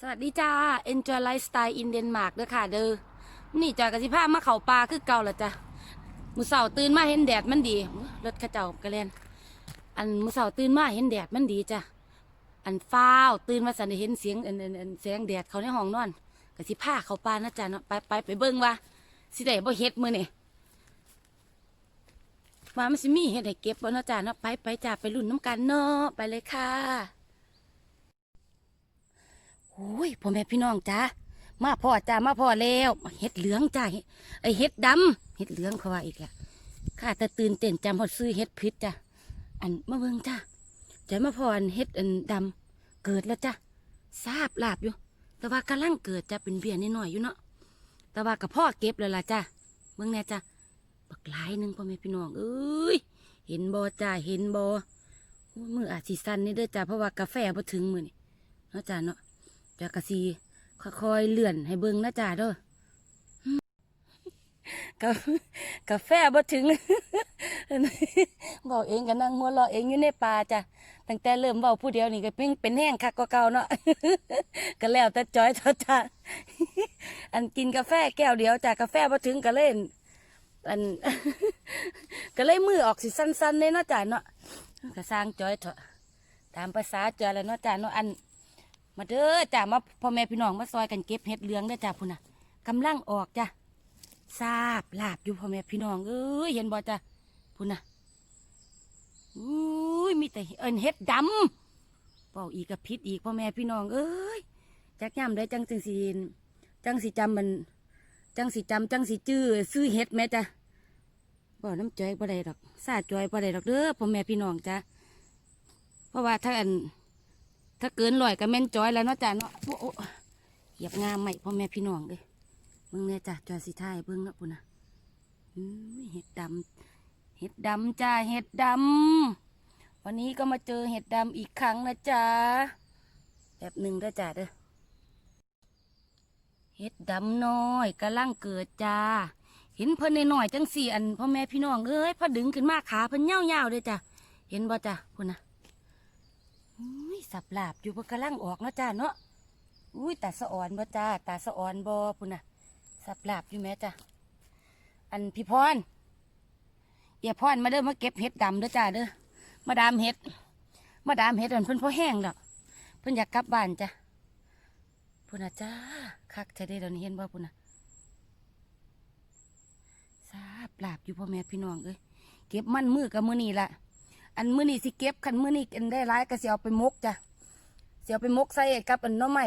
สวัสดีจ้า Enjoy Lifestyle in Denmark เด้อค่ะ เด้อ นี่จอยกับสิพามาเขาปลาคือเก่าละจ้ะมือเสาตื่นมาเห็นแดดมันดี รถขเจ้ากระเลนอันมือเสาตื่นมาเห็นแดดมันดีจ้ะ อันฟ้าวตื่นมาสันด้เห็นเสียงอันอันอันแสงแดดเขาในห้องนอนกับสิพาเขาปลานะจ้ะเนาะ ไปไปไปเบิ่งว่าสิได้บ่เฮ็ดมื้อนี่ว่ามันสิมีเฮ็ดให้เก็บบ่เนาะจ้ะเนาะ ไปไปจ้ะไปรุ่นน้ำกันเนาะ ไปเลยค่ะ โอ้ยพ่อแม่พี่น้องจ้ามาพ่อจ้ามาพ่อแล้วเห็ดเหลืองจ้าไอเห็ดดำเห็ดเหลืองเขาว่าอีกละข้าแต่ตื่นเต้นจำพอซื้อเห็ดพิษจ้าอันมาเบิ่งจ้าจะมาพ่ออันเห็ดอันดำเกิดแล้วจ้าทราบลาบอยู่ แต่ว่ากำลังเกิดจะเป็นเบี้ยนิดหน่อยอยู่เนาะแต่ว่ากับพ่อเก็บแล้วล่ะจ้าเบิ่งแน่จ้าบักหลายหนึ่งพ่อแม่พี่น้องเอ้ยเห็นบอจ้าเห็นบอมืออาจสิสั้นนี่เด้อจ้าเพราะว่ากาแฟบ่ถึงมือนี่เนาะจ้าเนาะ จากะซีค่อยๆเลื่อนให้เบิ่งนะจ๊ะเด้อกากาแฟบ่ถึงเบาเองก็นั่งหัวเราะเองอยู่ในป่าจ้ะตั้งแต่เริ่มเบาผู้เดียวนี่ก็เป็นเป็นแห้งคักกว่าเก่าเนาะก็แล้วแต่จอยเท่าจ้ะอันกินกาแฟแก้วเดียวจ้ะกาแฟบ่ถึงก็เล่น อัน ก็เลยมือออกสิสั้นๆเลยเนาะจ้ะเนาะก็สร้างจอยเถอะตามภาษาจอยแล้วเนาะจ้ะเนาะอัน มาเด้อจ้ามาพ่อแม่พี่น้องมาซอยกันเก็บเห็ดเหลืองเด้อจ้าพุ่นน่ะกำลังออกจ้าทราบลาบอยู่พ่อแม่พี่น้องเอ้ยเห็นบ่จ้าพุ่นน่ะอุ้ยมีแต่เอินเห็ดดำเป่าอีกกับพิษอีกพ่อแม่พี่น้องเอ้ยจักย่ำได้จังจังสีจังสีจำมัน จังสีจำจังสีจื้อซื้อเห็ดแม่จ้าบ่น้ำจอยบ่ได้ดอกซาจอยบ่ได้ดอกเด้อพ่อแม่พี่น้องจ้าเพราะว่าถ้าอัน ถ้าเกินลอยก็แม่นจอยแล้วเนาะจ้ะเนาะโอ้โอ้เหยียบงามใหม่พ่อแม่พี่น้องเลยเบิ่งเนี่ยจ้ะจอยสีทายเบิ่งเนาะปุ่นนะเห็ดดำเห็ดดำจ้าเห็ดดำวันนี้ก็มาเจอเห็ดดำอีกครั้งนะจ๊ะแบบหนึ่งเด้จ้ะเด้อเห็ดดำน้อยกำลังเกิดจ้า เห็นเพิ่นหน่อยจังสี่อันพ่อแม่พี่น้องเอ้ยพอดึงขึ้นมาขาเพิ่นเหี่ยวๆเลยจ้ะเห็นบ่จ้ะพุ่นนะ อุ้ยสับลาบอยู่บนกระลังออกเนาะจ้าเนาะอุ้ยตาสะอ่อนบ่จ้าตาสะอ่อนบ่พุ่นน่ะ สับลาบอยู่แม่จ้าอันพี่พรเอียพรมาเด้อมาเก็บเห็ดดำเด้อจ้าเด้อมาดามเห็ด มาดามเห็ดอันเพิ่นพอแห้งแล้วเพิ่นอยากกลับบ้านจ้ะพุ่นน่ะจ้าคักจะได้เดี๋ยวนี้เห็นบ่พุ่นน่ะสับลาบอยู่พ่อแม่พี่น้องเอ้ยเก็บมันมือกับมือนี่ละ อันมื้อนี้สิเก็บคันมื้อนี้อันได้ร้ายก็สิเอาไปมกจ้ะสิเอาไปมกใส่กับอันน้อใหม่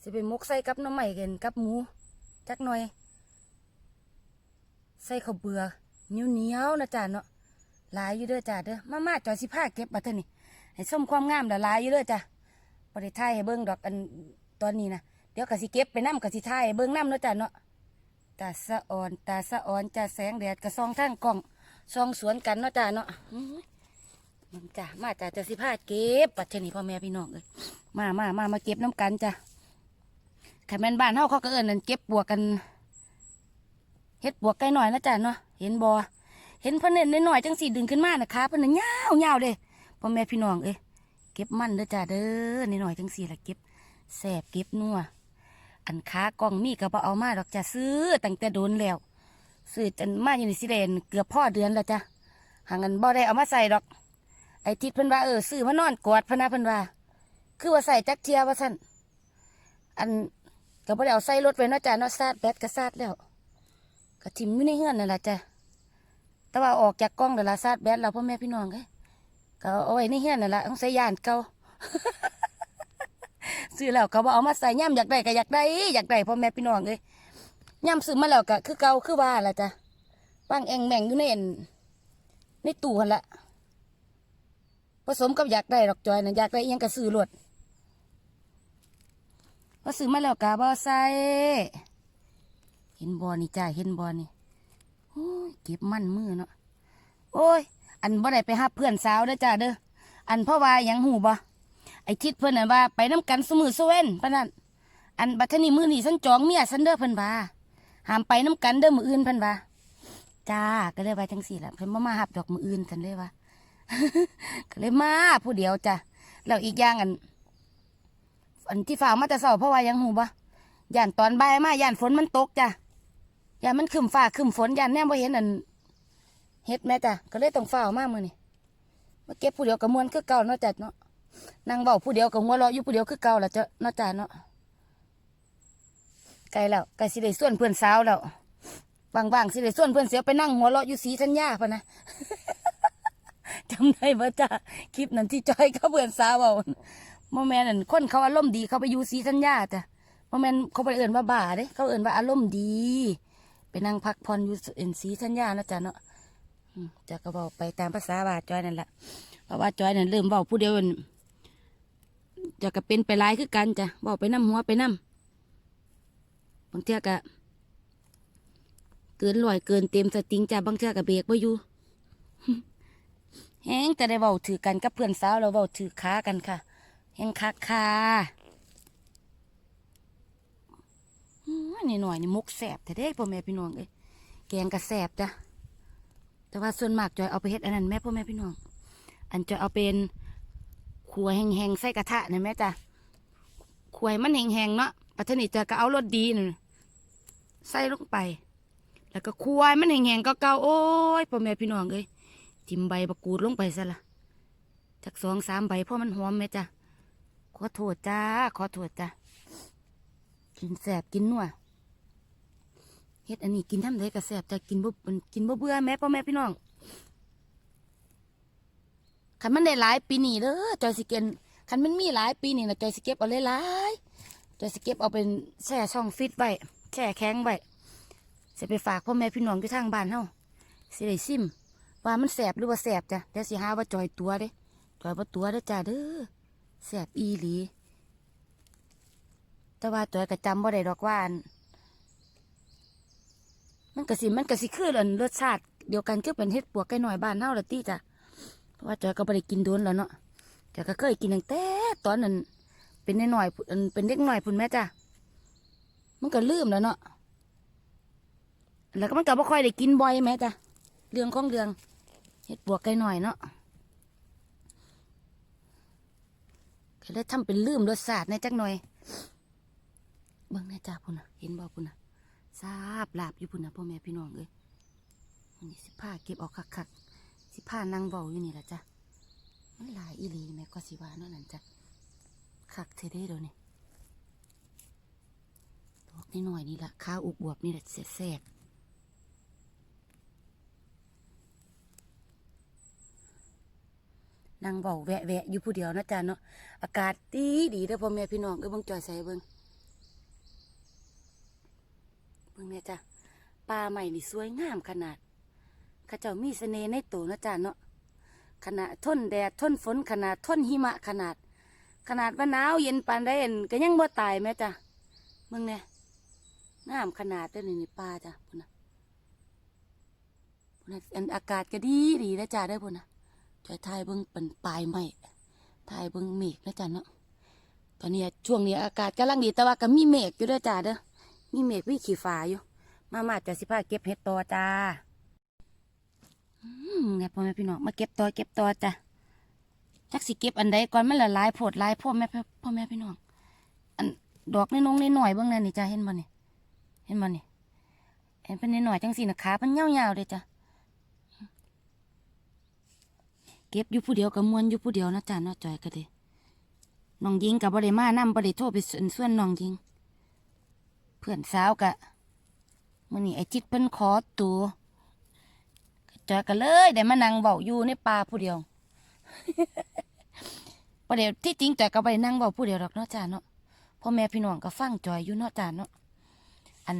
สิไปมกใส่กับน้อใหม่กันกับหมูจักหน่อย ใส่ข้าวเบือเหนียวเหนียวๆนะจ้ะเนาะหลายอยู่เด้อจ้ะเด้อมามาจอยสิผ้าเก็บบัดเท่านี้ให้ส้มความงามเด้อหลายอยู่เด้อจ้ะบ่ได้ถ่ายให้เบิ่งดอกอันตอนนี้นะเดี๋ยวก็สิเก็บไปน้ำก็สิถ่ายให้เบิ่งน้ำเนาะจ้ะเนาะตาสะอ่อนตาสะอ่อนจ้ะแสงแดดกระซองทางกล้อง ซองสวนกันเนาะจ้าเนาะอื้อมันจ้ามาจ้าจะสิพาเก็บปัจจุบันพ่อแม่พี่น้องเลยมามามามาเก็บน้ำกันจ้าขันแม่นบ้านเฮาเขาก็เอิ้นนั่นเก็บปวกกันเฮ็ดปวกไก่หน่อยนะจ้าเนาะเห็นบ่เห็นพิ่นเน้นน้อยจังสีดึงขึ้นมานะคะพิ่นน่ะยาวยาวเด้พ่อแม่พี่น้องเอ้ยเก็บมันเด้อจ้าเด้อน้อยจังสีละเก็บแสบเก็บนัวอันขากล้องมีก็บ่เอามาดอกจ้าซื้อตั้งแต่โดนแล้ว ซื้อจนมาอยู่ในสิเดนเกือบพ่อเดือนแล้วจ้ะหางเงินบ่ได้เอามาใส่ดอก ไอ้ทิศเพิ่นว่าเออซื้อมานอนกอดพะนะเพิ่นว่า คือว่าใส่จักเทียว่าสั่นอันก็บ่ได้เอาใส่รถไว้เนาะจ้ะเนาะซาดแบตก็ซาดแล้วก็ทิ่มอยู่ในเฮือนนั่นแหละจ้ะแต่ว่าออกจากกล้องเดี๋ยวละซาดแบตเราพ่อแม่พี่น้องเอ้ยก็เอาไว้ในเฮือนนั่นแหละต้องใส่ยานเก่าซื้อแล้วก็บ่เอามาใส่ย่ำอยากได้ก็อยากได้อยากได้พ่อแม่พี่น้องเอ้ย ย่ำซื้อมาแล้วก็คือเก่าคือว่าละจ้ะปังแองแมงอยู่ในอันในตู้หันละผสมกับอยากได้ดอกจอยนะอยากได้อิหยังก็ซื้อรวดพอซื้อมาแล้วกะบ่ใส่เห็นบอนี่จ้าเห็นบอนี่โอ้ยเก็บมั่นมือเนาะโอ้ย อันบ่ได้ไปหาเพื่อนสาวเด้อจ้าเด้ออันพราะว่ายังหูบ่ไอ้ทิศเพิ่นน่ะว่า ไปน้ำกันสมือสเว้นปะนั่นอันบัดเทนี้มือนี่ฉันจองเมียฉันเด้อเพิ่นว่า หามไปน้ำกันเด้อมืออื่นพันว่าจ้าก็เลยว่าจังสี่ละเพิ่นบ่มาหับดอกมืออื่นกันเลยว่าก็เลยมาผู้เดียวจ้ะแล้วอีกอย่างอันอันที่ฝ่าวมาแต่เช้าเพราะว่ายังหูบ่ย่านตอนบ่ายมาย่านฝนมันตกจ้ะย่านมันขึ้นฟ้าขึ้นฝนย่านแนมบ่เห็นอันเฮ็ดแม่จ้ะก็เลยต้องฝ่าวมามื้อนี้มาเก็บผู้เดียวก็ม่วนคือเก่าเนาะจ้ะเนาะนั่งเว้าผู้เดียวก็หัวเราะอยู่ผู้เดียวคือเก่าละจ้ะเนาะจ้ะเนาะ ไกลแล้วไกลสิได้ส่วนเพื่อนสาวแล้วว่างๆสิได้ส่วนเพื่อนเสียไปนั่งหัวเราะอยู่สีสัญญาพะนะจำได้บ่จ้ะคลิปนั้นที่จอยเขาเพื่อนสาวเอาโมแมนนั่นคนเขาอารมณ์ดีเขาไปอยู่สีสัญญาจ้ะโมแมนเขาไปเอื่นว่าบ้าเด้เขาเอื่นว่าอารมณ์ดี ไปนั่งพักผ่อนอยู่เอ็นสีสัญญานะจ้ะเนาะจะก็บอกไปตามภาษาว่าจอยนั่นแหละเพราะว่าจอยนั่นเริ่มเบาผู้เดียวจะก็เป็นไปหลายคือกันจ้ะบอกไปน้ำหัวไปน้ำ บางเทียก็เกินลอยเกินเต็มสติงจ้ะบางเทียก็เบรกไ่อยู่แฮงจะได้เว้าถือกันกับเพื่อนสาวเราเว้าถือขากันค่ะแฮงคักคานี่หน่อยนี่มุกแสบแต่เด้พ่อแม่พี่น้องเอ้ยแกงกระแสบจ้ะแต่ว่าส่วนมากจอยเอาไปเฮ็ดอันนั้นแม่พ่อแม่พี่น้อง อันจอยเอาเป็นขัวแห้งๆใส่กระทะนี่แม่จ้ะขัวมันแห้งๆเนาะ ปัทนี่จอยก็เอารสดีนี่ใส่ลงไป แล้วก็ขัวให้มันแห้งๆก็เก่าโอ้ยพ่อแม่พี่น้องเอ้ยทิมใบบักกูดลงไปซะละจากสองสามใบเพราะมันหอมไหมจ้ะขอโทษจ้าขอโทษจ้ากินแสบกินนัวเฮ็ดอันนี้กินทำได้ก็แสบจะกินบ่กินบ่เบื่อแม่พ่อแม่พี่น้องคันมันได้หลายปีนี่เด้อจอยสิเก็บคันมันมีหลายปีนี่นะจอยสิเก็บเอาหลายๆ จอยสิเก็บเอาเป็นแช่ช่องฟิตไว้แช่แข็งไว้สิไปฝากพ่อแม่พี่น้องที่ทางบ้านเฮาสิได้ซิม ว่ามันแสบหรือว่าแสบจ้ะเดี๋ยวสิหาว่าจอยตัวเด้จอยว่าตัวเด้จ้าเด้อแสบอีหลี แต่ว่าจอยก็จำบ่ได้ดอกว่านมันกระสิมันกระสิคืออันรสชาติเดียวกันคือเป็นเห็ดปวกไก่หน่อยบ้านเฮาละตี้จ้ะเพราะว่าจอยก็บ่ได้กินโดนแล้วเนาะจอยก็เคยกินตั้งแต่ตอนนั้น เป็นน้อยๆอันเป็นเด็กหน้อยพุ่นแม่จ้ะมันก็ลืมแล้วเนาะแล้วก็มันก็บ่ค่อยได้กินบ่อยแม่จ้ะเรื่องของเรื่องเห็ดบวกไก่หน่อยเนาะก็เลยทำเป็นลืมรสชาติในจักหน่อยเบิ่งแน่จ้าพุ่นนะเห็นบ่พุ่นนะซาบลาบอยู่พุ่นนะพ่อแม่พี่น้องเอ้ยวันสิผ้าเก็บออกคักๆสิผ้านั่งเบาอยู่นี่แหละจ้ะมันหลายอีหลีแม่ก็สิว่าเนั่นนั่นจ้ะ คักเทเด้เดี๋ยวนี้ดอกนิดหน่อยนี่ละข้าวอุบวบนี่แหละแซ่บๆนั่งเบาแวะแวะอยู่ผู้เดียวนะจ๊ะเนาะอากาศดีดีเด้อพ่อแม่พี่น้องเอ้ยเบิ่งจอยใส่เบิ่งเบิ่งเนี่ยจ้ะป่าใหม่นี่สวยงามขนาดข้าเจ้ามีเสน่ห์ในตัวนะจ๊ะเนาะขนาดทนแดดทนฝนขนาดทนหิมะขนาด ขนาดว่าหนาวเย็นปานใดอั่นก็ยังบ่ตายแม่จ้ะเบิ่งเนี่ยงามขนาดเด้นี่นี่ป่าจ้ะพุ่นน่ะพุ่นน่ะอันอากาศก็ดีดีนะจ๊ะเด้พุ่นน่ะจอยทายเบิ่งเป็นปลายไม้ทายเบิ่งเมฆนะจ๊ะเนาะตอนนี้ช่วงนี้อากาศกำลังดีแต่ว่าก็มีเมฆอยู่ด้วยจ้าเด้อมีเมฆมีขี้ฟ้าอยู่ มามาจะสิพาเก็บเห็ดต่อจ้าอืมไงพ่อแม่พี่น้องมาเก็บต่อเก็บต่อจ้ะ จักสิเก็บอันใดก่อนมันละลายโพดลายพ่อแม่พ่อแม่พี่น้องอันดอกน้อยๆน้อยเบิ่งนั่นนี่จ้าเห็นบ่นี่เห็นบ่นี่เห็นเป็นน้อยจังสินะขามันยาวๆเลยจ้ะเก็บอยู่ผู้เดียวกับมวนอยู่ผู้เดียวนะจ๊ะเนาจอยก็เด้น้องยิงกับบริมานำบริโทรไปส่วนส่วนน้องยิง เพื่อนสาวกะมื่อนี้ไอจิตเพิ่นขอตัวจอยก็เลยได้มานั่งเบาอยู่ในป่าผู้เดียว ประเดี๋ยวที่จริงจอยก็ไปนั่งเบาผู้เดียวหรอกเนาะจ้าเนาะพ่อแม่พี่น้องก็ฟังจอยอยู่เนาะจ้าเนาะอัน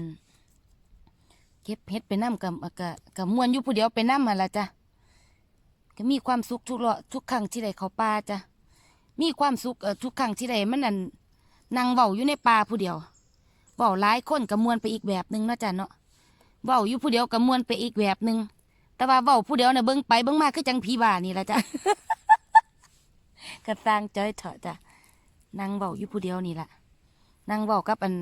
เก็บเฮ็ดไปน้ำกับกับกับมวนอยู่ผู้เดียวไปน้ำมาละจ้ะก็มีความสุขทุกรอบทุกครั้งที่ได้เข้าป่าจ้ะมีความสุขเอ่อทุกครั้งที่ได้มันนั่นนั่งเว้าอยู่ในป่าผู้เดียวเว้าหลายคนก็มวนไปอีกแบบหนึ่งเนาะจ้ะเนาะเว้าอยู่ผู้เดียวก็มวนไปอีกแบบหนึ่งแต่ว่าเว้าผู้เดียวเนี่ยเบิ่งไปเบิ่งมาคือจังผีบ้านี่ละจ้ะ กระตังจ้อยเถอะจ้ะนั่งเว้าอยู่ผู้เดียวนี่แหละนั่งเว้ากับอัน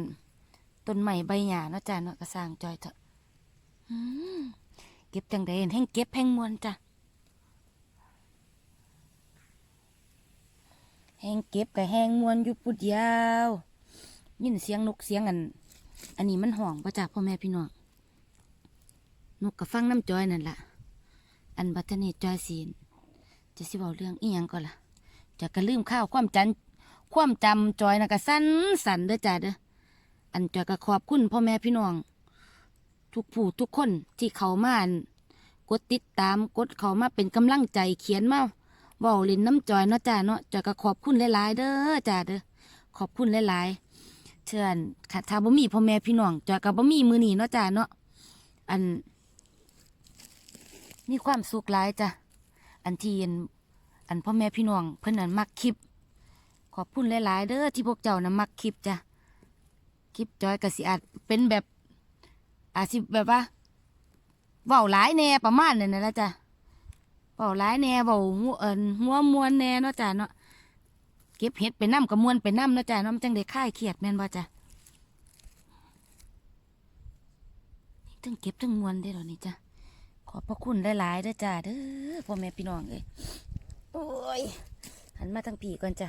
ต้นไม้ใบหญ้าเนาะจ้ะเนาะกระสร้างจ้อยเถอะเก็บจังใดนแห่งเก็บแห่งมวนจ้ะแแหงเก็บกับแหงมวนอยู่ปุดยาวยินเสียงนกเสียงอัน อันนี้มันห่องประจากพ่อแม่พี่น้องนกกับฟังน้ำจอยนั่นล่ะ อันบัตเนีจอยศีลจะสิบอกเรื่องอีหยังก่อนล่ะ จะกระลืมข้าวความจันความจำจอยนะก็สั้นสันเด้อจ้าเด้ออันจอยก็ขอบคุณพ่อแม่พี่น้อง ทุกผู้ทุกคนที่เขามาอันกดติดตามกดเขามาเป็นกำลังใจเขียนมาเว้าลินน้ำจอยเนาะจ้าเนาะจอยก็ขอบคุณหลายๆเด้อจ้าเด้อขอบคุณหลายๆเชิญค่ะถ้าบ่มีพ่อแม่พี่น้องจอยก็บ่มีมือหนีเนาะจ้าเนาะอันมีความสุขหลายจ้ะอันที่ อันพ่อแม่พี่น้องเพิ่นนั่นมักคลิป ขอบคุณหลาย ๆ เด้อที่พวกเจ้านะมักคลิปจ้ะคลิปจอยกสิอาจเป็นแบบอาจสิแบบว่าเว้าหลายแน่ประมาณนั้นนะละจ้ะเว้าหลายแน่เว้าหัวเอินหัวมวนแน่เนาะจ้ะเนาะเก็บเห็ดไปน้ำกับมวนไปน้ำเนาะจ้ะเนาะมันจังได้คลายเครียดแม่นบ่จ้ะทั้งเก็บทั้งมวนได้หรอนี่จ้ะขอบพระคุณหลายๆเด้อจ้าเด้อพ่อแม่พี่น้องเอ้ย โอ้ยหันมาทางผีก่อนจ้ะ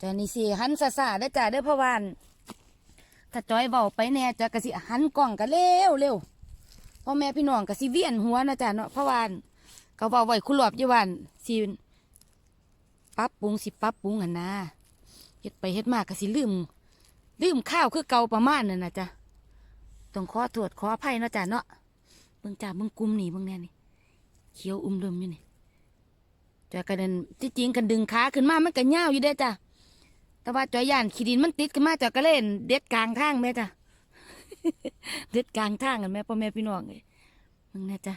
จอยนี่สิหันซาซาๆเด้จ้าเด้อพ่อวานถ้าจอยเบาไปแน่จะกะสิหันกล้องกันเร็วเร็วพ่อแม่พี่น้องกะสิเวียนหัวนะจ้าเนาะพ่อวานก็เบาไว้คุรอบยู่วานสิปรับปุงสิปรับปุงหันนะเฮ็ดไปเฮ็ดมากกะสิลืมลืมข้าวคือเก่าประมาณนั่นนะจ้ะต้องขอโทษขออภัยนะจ้าเนาะเบิ่งจ่าเบิ่งกลุ่มนี่เบิ่งแน่นี่เขียวอุ้มเริ่มอยู่นี่ จอยกระเด็นที่จริงกันดึงขาขึ้นมามันก็ยาอยู่เด้จ้ะแต่ว่าจอยย่านขี้ดินมันติดขึ้นมาจอยก็เล่นเด็ดกลางทางแม่จ้ะเด็ดกลางทางกันแม่พ่อแม่พี่น้องเลยมึงน่จ้ะ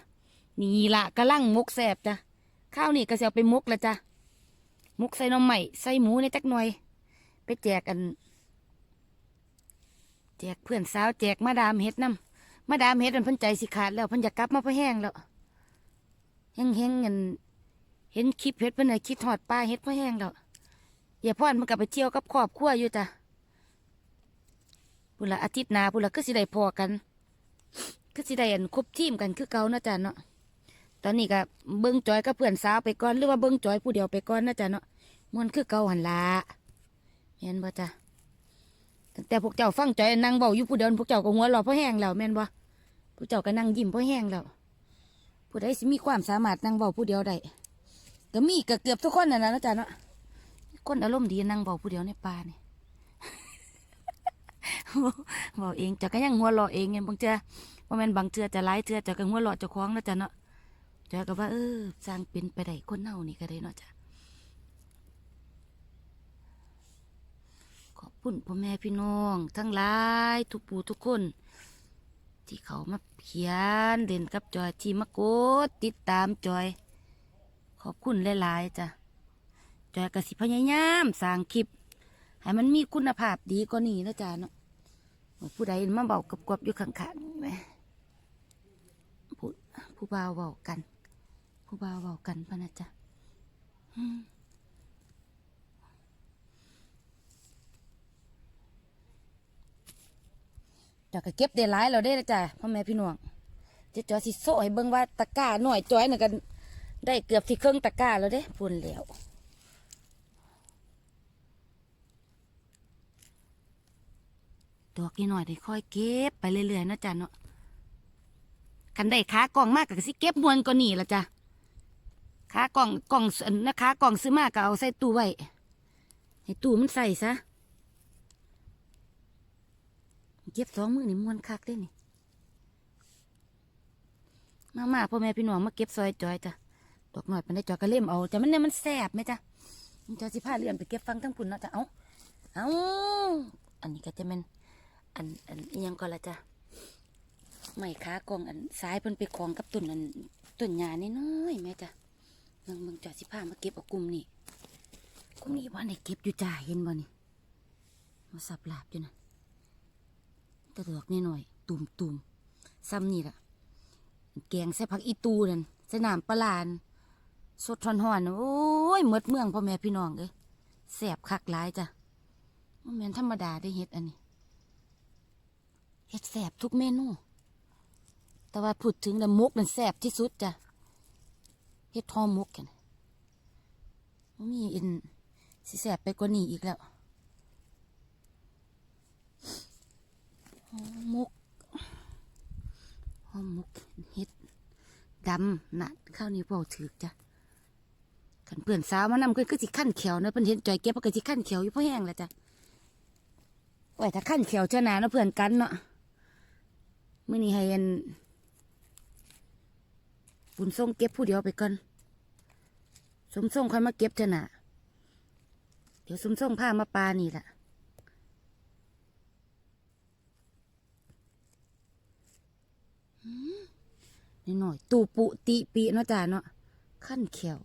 นี่ละกระลังมกแสบจ้ะข้าวนี่ก็จะเอาไปมกแล้วจ้ะมกใส่น้ำใหม่ใส่หมูในจักหน่อย ไปแจกกัน แจกเพื่อนสาวแจกมาดามเฮ็ดน้ำมาดามเฮ็ดมันพิ่นใจสิขาดแล้วพิ่นอยากกลับมาพ่อแห้งแล้วแห้งแห้งเงิน เห็นคลิปเฮ็ดเพิ่นเลยคิดหอดปลาเฮ็ดพ่อแห้งแล้วอย่าพ่อนมันกลับไปเที่ยวกับครอบครัวอยู่จ้ะพุ่นละอาทิตย์หน้าพุ่นละก็สิได้พอกันก็สิได้อันครบทีมกันคือเก่านะจ๊ะเนาะตอนนี้ก็เบิ้งจอยกับเพื่อนสาวไปก่อนหรือว่าเบิ้งจอยผู้เดียวไปก่อนนะจ๊ะเนาะมวนคือเก่าหันละเห็นบ่จ้ะตั้งแต่พวกเจ้าฟังจอยนั่งเบาอยู่ผู้เดียวพวกเจ้าก็หัวเราะเพราะแห้งแล้วแม่นบ่ผู้เจ้าก็นั่งยิ้มพราะแห้งแล้วผู้ใดสิมีความสามารถนั่งเบาผู้เดียวได้ ก็มีก็เกือบทุกคนน่ะนะนะจ๊ะเนาะคนอารมณ์ดีนั่งเบาผู้เดียวในป่านี่เบาเองจะก็ยังหัวเราะเองไงบางเจ้าว่ามันบางเทื่อจะไล่เทือจะก็หัวเราะเจ้องนะจ๊ะเนาะจ้าก็ว่าเออสร้างเป็นไปได้คนเน่านี่ก็ได้เนาะจ้ะขอบคุณพ่อแม่พี่น้อง ทั้งหลายทุกปู่ทุกคน ที่เขามาเขียนเด่นกับจอยที่มากดติดตามจอย ขอบคุณหลายๆจ้ะจอยกระสิพยายามสร้างคลิป ให้มันมีคุณภาพดีกว่านี้นะจ๊ะเนาะผู้ใดมาเบากับกบๆอยู่ข้างๆแหมผู้ผู้บ่าวเบากัน ผู้บ่าวเบากันพะนะจ๊ะจอยก็เก็บได้หลายแล้วได้นะจ๊ะพ่อแม่พี่น้องเจะจอยสิโซ่ให้เบิ่งว่าตะกร้าหน่อยจอยน่ะกัน ได้เกือบสิเครื่องตะกร้าแล้วเด้พุ่นแล้วดอกนี่หน่อยได้ค่อยเก็บไปเรื่อยๆนะจ้ะเนาะกันได้ขากล่องมากก็สิเก็บมวนก็นี่ละจ้ะขากล่องกล่องนะขากล่องซื้อมากก็เอาใส่ตู้ไว้ให้ตู้มันใส่ซะเก็บสองมือนี่มวนคักได้นี่มามาพ่อแม่พี่น้องมาเก็บซอยจอยจ้ะ ดอกหน่อยมันได้จอยก็เล่มเอาจ้ะมันเนี่ยมันแสบไหมจ้ะจอยสิพาเลื่อนไปเก็บฟังทั้งพุ่นเนาะจ้ะเอาเอาอันนี้ก็จะเป็นอันอันยังก็ละจ้ะไม่ขากองอันซ้ายเพิ่นไปคล้องกับต้นอันต้นหญ้าเน้อยๆแม่จ้ะเมืองเมืองจอยสิพามาเก็บเอากลุ่มนี่กลุ่มนี้ว่าในเก็บอยู่จ้าเห็นบ่นี่มาสับหลาบอยู่นะแตะดอกนี่หน่อยตุ่มตุ่มซ้ำนี่ล่ะ แกงใส่ผักอีตูนั่นใส่น้ำปลาลาน สดทอนหอนๆโอ้ยเมดเมืองพ่อแม่พี่น้องเอ้ยแสบคักหลายจ้ะมันแม่นธรรมดาได้เฮ็ดอันนี้เฮ็ดแสบทุกเมนู แต่ว่าพูดถึงแล้วมกนั่นแสบที่สุดจ้ะเฮ็ดทอมกกันบ่มีอินสิแสบไปกว่านี้อีกแล้ว มุกหอมมุกเฮ็ดดำนะข้าวนี้เบาถือจ้ะ ขันเพื่อนสาวมานำก็คือสิขั้นเขียวเนอะเพิ่อนเห็นจอยเก็บก็สิขั้นเขียวอยู่เพราะแห้งแล้วจ้ะไว้ถ้าขั้นเขียวเจ้านาเนาะเพื่อนกันเนาะมื่อนี้ให้อันบุญส่งเก็บผู้เดียวไปก่อนสมส่งค่อยมาเก็บเจ้านาเดี๋ยวซุ้มส่งผ้ามาปลานี่แหละนี่หน่อยๆตูปุติปีเนาะจ้าเนาะขั้นเขียว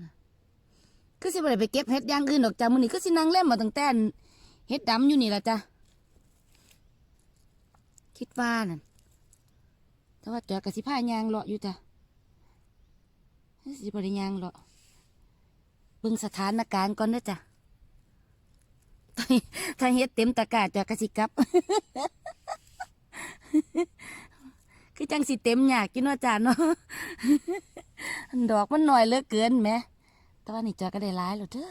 นะ คือสิบ่ได้ไปเก็บเห็ดอย่างอื่นดอกจ้ามื้อนี้คือสินั่งเล่นมาตั้งแต่เห็ดดำอยู่นี่ละจ้าคิดว่านั่นแต่ว่าจอยกับสิผ้ายางเลาะอยู่จ้ะสิบ่ได้ยางเลาะเบิ่งสถานการณ์ก่อนเด้อจ้ะถ้าเฮ็ดเต็มตะกร้าจะกระสิกลับ คือจังสิเต็มยากกินว่าจ้าเนาะดอกมันหน่อยเหลือเกินแหม แต่ว่านี่จอยก็ได้หลายแล้วเด้อ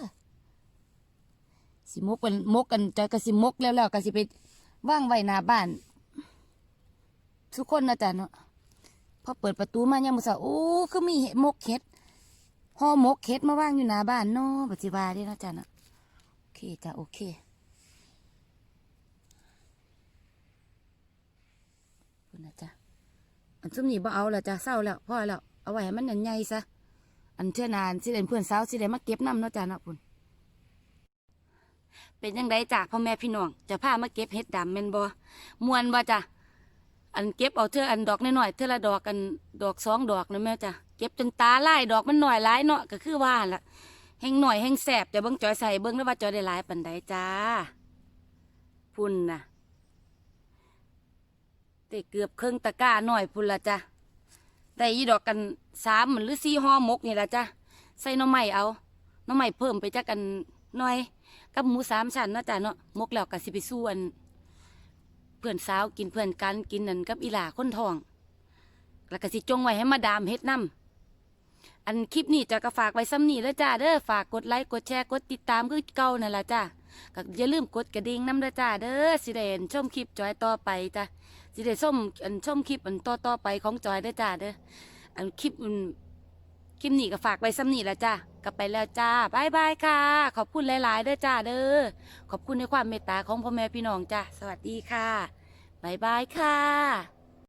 สิมกกันมกกันจอยก็สิมกแล้วแล้วก็สิไปว่างไว้หน้าบ้าน ทุกคนนะจ้ะเนาะพอเปิดประตูมายามมื้อเช้าโอ้คือมีเห็ดมกเห็ดห่อมกเฮ็ดมาว่างอยู่หน้าบ้านเนาะปัจจุบันเด้นะจ้ะเนาะโอเคจ้ะโอเคคุณนะจ้ะอันซุมนี้บ่เอาล้วจ้ะเศร้าแล้วพ่อแล้วเอาไว้ให้มันใหญ่ๆซะ อันเชื่อนานสิเด่นเพื่อนสาวสิได้มาเก็บน้ำเนาะจ้ะเนาะคุณเป็นยังไงจ้ะพ่อแม่พี่น้องจะพามาเก็บเฮ็ดดำแม่นบ่มวนบ่จ้ะอันเก็บเอาเท่าอันดอกน้อยๆเท่าละดอกอันดอกสองดอกนะแม่จ้ะเก็บจนตาไลายดอกมันหน่อยหลายเนาะก็คือว่าละแห้งหน่อยแห้งแสบแต่เบิ่งจอยใส่เบิ่งแล้วว่าจอยได้หลายปันใดจ้าพุ่นน่ะแต่เกือบครึ่งตะกร้าหน่อยพุ่นละจ้ะ ได้ยี่ดอกกันสามหรือสี่ห่อมกนี่แหละจ้ะใส่น้ำใหม่เอาน้ำใหม่เพิ่มไปจักกันหน่อย กับหมูสามชั้นเนาะจ้ะเนาะมกแล้วก็สิไปส่วนเพื่อนสาวกินเพื่อนกันกินนั่นกับอีหลาคนทอง แล้วก็สิจงไว้ให้มาดามเฮ็ดน้ำอันคลิปนี้จะก็ฝากไว้ซ้ำนี่แล้วจ้าเด้อฝากกดไลค์กดแชร์กดติดตามคือเก่านั่นละจ้าก็อย่าลืมกดกระดิ่งน้ำเด้อจ้าเด้อสิได้เห็นชมคลิปจอยต่อไปจ้า สิได้ส้มอันชมคลิปอันต่อต่อไปของจอยเด้อจ้าเด้ออันคลิปอันคลิปนี้ก็ฝากไว้ซ้ำนี่แล้วจ้ากลับไปแล้วจ้าบายบายค่ะ ขอบคุณหลายๆเด้อจ้าเด้อขอบคุณในความเมตตาของพ่อแม่พี่น้องจ้าสวัสดีค่ะบายบายค่ะ